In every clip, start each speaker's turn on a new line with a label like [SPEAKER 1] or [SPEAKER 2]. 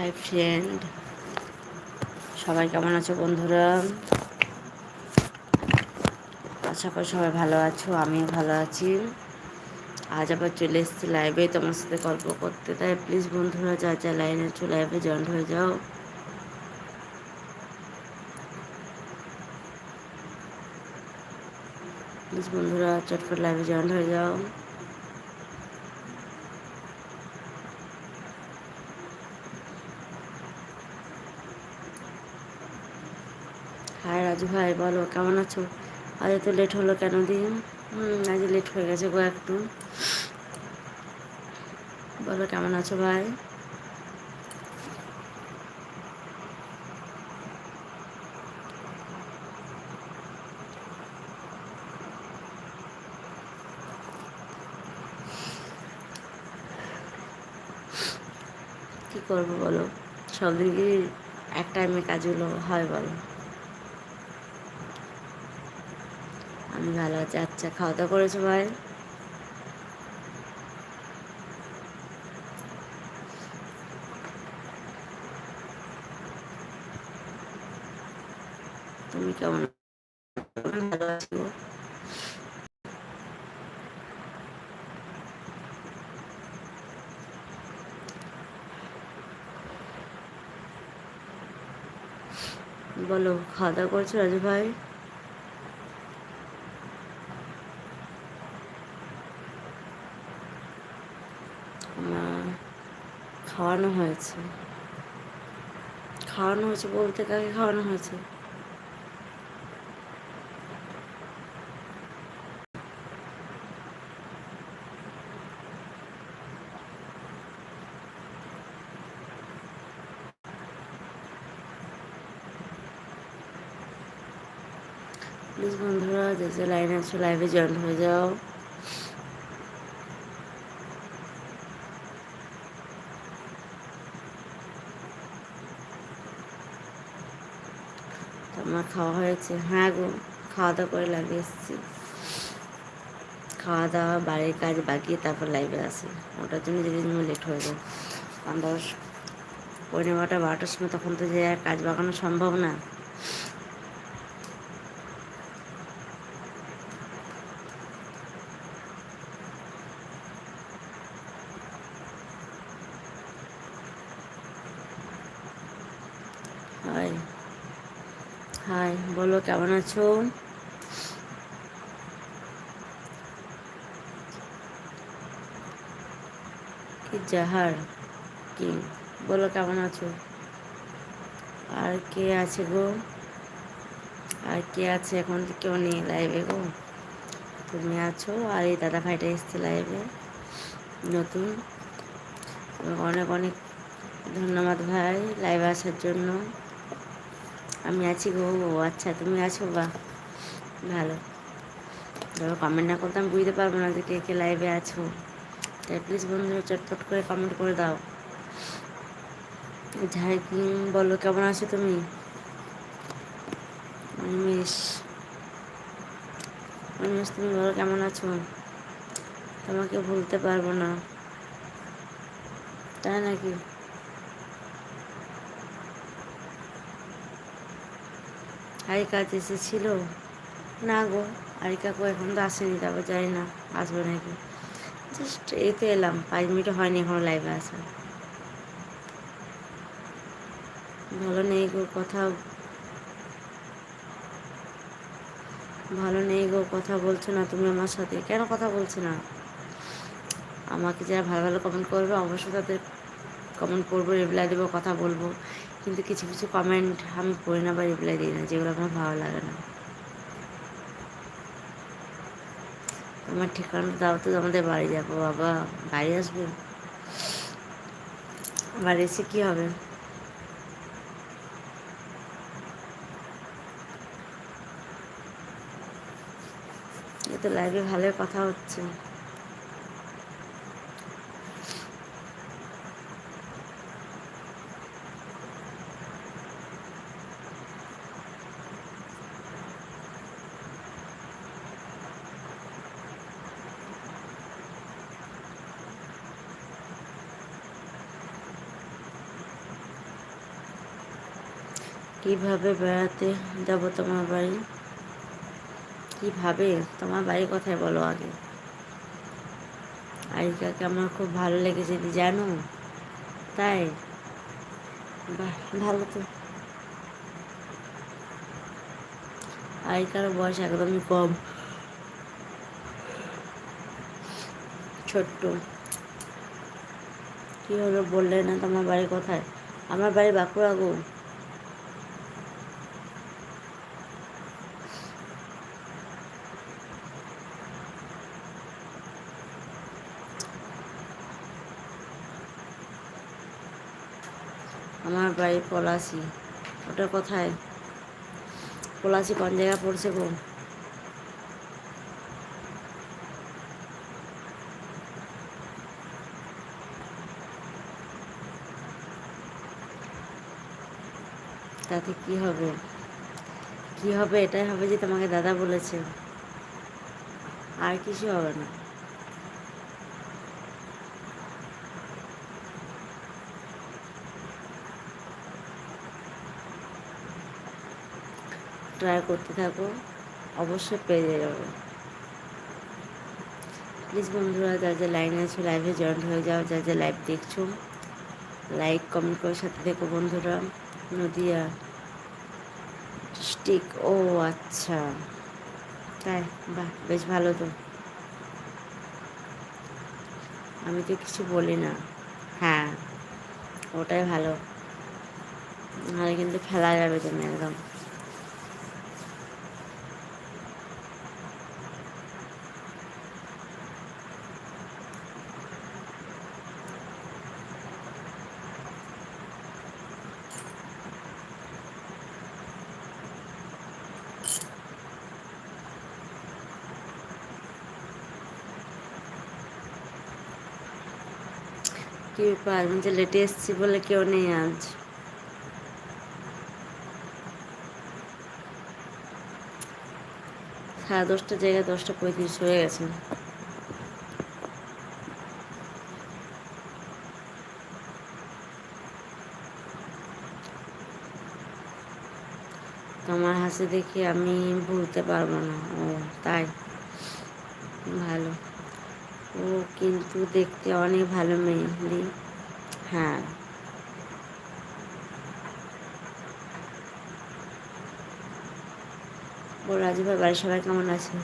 [SPEAKER 1] Hi friend. সবাই কেমন আছো বন্ধুরা? আশা করি সবাই ভালো আছো, আমিও ভালো আছি। আজ আবার চলে এসেছি লাইভে তোমার সাথে গল্প করতে। তাই প্লিজ বন্ধুরা, যা যা লাইনে আছো লাইভে জয়েন হয়ে যাও। প্লিজ বন্ধুরা, চটপট লাইভে জয়েন হয়ে যাও। হাই রাজু ভাই বলো, কেমন আছো? আজ তো লেট হলো কেন দিন হুম, আজ লেট হয়ে গেছে গো একটু বলো, কেমন আছো ভাই? কী করব বলো? সব দিন কি এক টাইমে কাজগুলো হয় বলো। আমি ভালো আছি আচ্ছা খাওয়া দাওয়া করেছ ভাই তুমি কেমন? ভালো আছো বলো খাওয়া দাওয়া করছ রাজু ভাই? খাওয়ানো হয়েছে। খাওয়ানো হয়েছে বলতে কাকে খাওয়ানো হয়েছে? প্লিজ বন্ধুরা, যে যে লাইনে আছো, লাইভে জয়েন হয়ে যাও। আমার খাওয়া হয়েছে। হ্যাঁ গো খাওয়া দাওয়া করে লাগিয়ে এসেছি। খাওয়া দাওয়া বাড়ির কাজ বাকি, তারপর লাইভে আসি। ওটার জন্য যদি লেট হয়ে যায়। কারণ দশ পনেরো বারোটা, বারোটার সময় তখন তো যে কাজ বাগানো সম্ভব না হাই হাই বলো, কেমন আছো? কি জাহার? কি? বলো, কেমন আছো? আর কে আছে গো? আর কে আছে এখন? কেউ নেই লাইভে গো। তুমি আছো? আর এই দাদা ভাইটা এসছে লাইভে নতুন। অনেক অনেক ধন্যবাদ ভাই লাইভে আসার জন্য। আমি আছি গো, ও আচ্ছা তুমি আছো? বা ভালো। ধরো কমেন্ট না করতে আমি বুঝতে পারব না যে কে কে লাইভে আছো। তাই প্লিজ বন্ধুরা চটপট করে কমেন্ট করে দাও। ঝাড়কিং বলো, কেমন আছো তুমি? অনিমেষ তুমি বলো কেমন আছো? তোমাকে ভুলতে পারব না। তাই নাকি? হাই কাজ এসেছিল? না গো আর কাকু এখন তো আসেনি, তারপর জানি না আসবে নাকি। জাস্ট এতে এলাম, পাঁচ মিনিট হয়নি এখনও লাইভে আসা ভালো নেই গো কথা। ভালো নেই গো কথা বলছো না তুমি আমার সাথে। কেন কথা বলছো না? আমাকে যারা ভালো ভালো কমেন্ট করবে, অবশ্যই তাদের কমেন্ট করব রিপ্লাই দেবো, কথা বলব। কিন্তু কিছু কিছু কমেন্ট আমি পড়ি না বা রিপ্লাই দিই না, যেগুলো আমার ভালো লাগে না। আমার ঠিকানা দাও তো, আমাদের বাড়ি যাব। বাবা বাড়ি আসবে? বাড়ি এসে কী হবে? তো লাইভে ভালোই কথা হচ্ছে। কীভাবে বেড়াতে যাব তোমার বাড়ি? কীভাবে? তোমার বাড়ির কথায় বলো আগে। আরিকাকে আমার খুব ভালো লেগেছে দি জানো? তাই? ভালো তো। আরিকার বয়স একদমই কম। ছোট্ট। কী হলো বললে না তোমার বাড়ি কোথায়? আমার বাড়ি বাঁকুড়া গো। আমার বাড়ি পলাশি। ওটা কোথায়? পলাশি কোন জায়গায় পড়ছে গো? তাতে কি হবে? কি হবে? এটাই হবে যে তোমাকে দাদা বলেছে। আর কিছু হবে না। ট্রাই করতে থাকো, অবশ্যই পেয়ে যাবে। প্লিজ বন্ধুরা যা যা লাইনে আছে লাইভে জয়েন্ট হয়ে যাও যা যা লাইভ দেখছ লাইক কমেন্ট করে সাথে দেখো বন্ধুরা। নদিয়া স্টিক ও আচ্ছা। তাই, বাহ, বেশ ভালো তো। আমি তো কিছু বলি না। হ্যাঁ ওটাই ভালো। নাহলে কিন্তু ফেলা যাবে তুমি একদম। কি ব্যাপার যে লেটে এসেছি বলে কেউ নেই আজ? সাড়ে দশটা জায়গায় দশটা পঁয়ত্রিশ হয়ে গেছে। তোমার হাসি দেখে আমি ভুলতে পারব না। ও, তাই ভালো ও কিন্তু দেখতে অনেক ভালো মেহেন্দি। হ্যাঁ। ও রাজু ভাই বাড়ির সবাই কেমন আছে?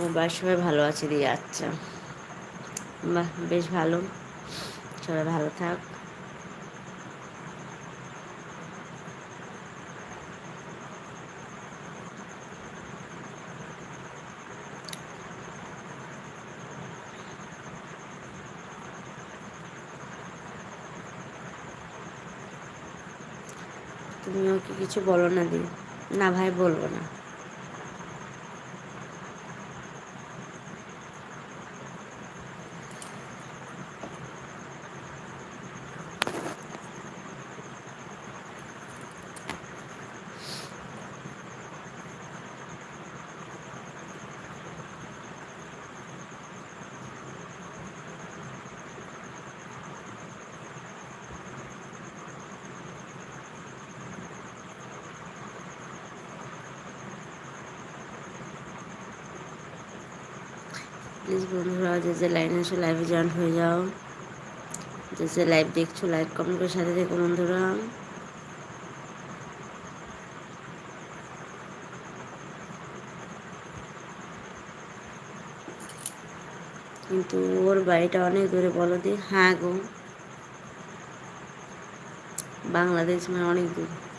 [SPEAKER 1] আমার বাড়ির সবাই ভালো আছে দিয়ে আচ্ছা বাহ, বেশ ভালো। সবাই ভালো থাক। তুমিও কি কিছু বলো না দি? না ভাই, বলব না। প্লিজ বন্ধুরা যে যে লাইন আছে লাইভে জয়েন হয়ে যাও। যে যে লাইভ দেখছ লাইক কমেন্ট করে সাথে দেখো বন্ধুরা। কিন্তু ওর বাড়িটা অনেক দূরে, বলো দি। হ্যাঁ গো। বাংলাদেশ মানে অনেক দূর।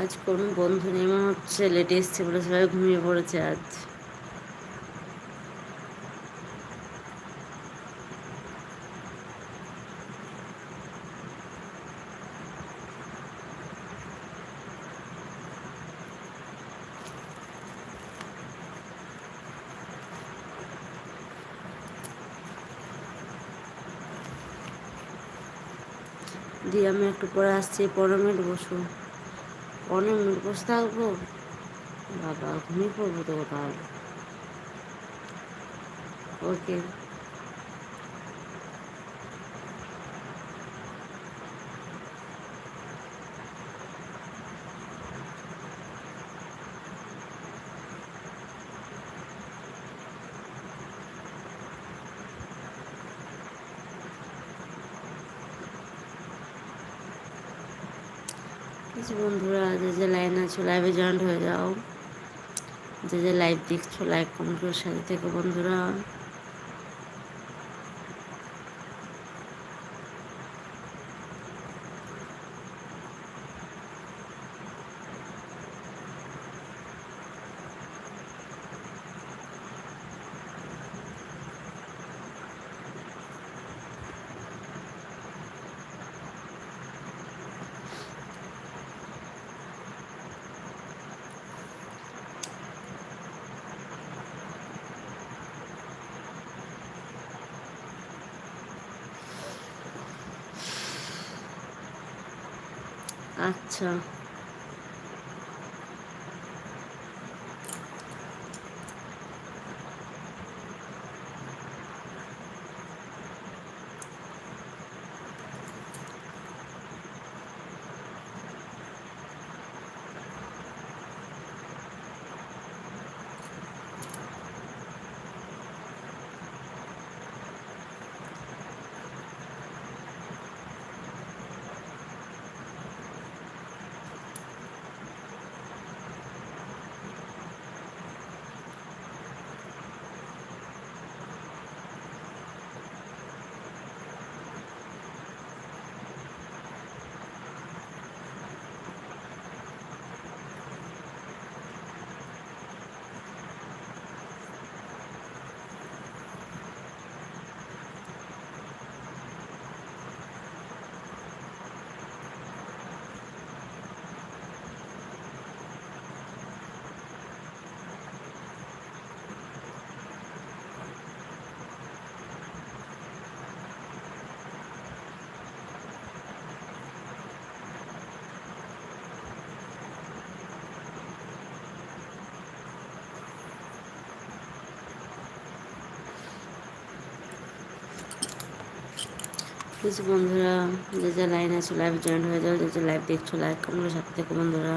[SPEAKER 1] আজ কোনো বন্ধু নেই, মনে হচ্ছে লেটে এসছে বলে সবাই ঘুমিয়ে পড়েছে আজ। দিয়ে আমি একটু পরে আসছি পনেরো মিনিট বসবো পনেরো মিনিট থাকব। বাবা ঘুমিয়ে পড়ব তো কোথাও ওকে কিছু বন্ধুরা, যে যে লাইন আছো লাইভে জয়েন্ট হয়ে যাও। যে যে লাইভ দেখছ লাইভ কমেন্ট করে, সাথে থেকে বন্ধুরা। আচ্ছা। প্লিজ বন্ধুরা, যে যে লাইন আছে লাইভ জয়েন্ট হয়ে যাও, যে যে লাইভ দেখছ লাইক কমেন্ট সাথে থেকে, বন্ধুরা।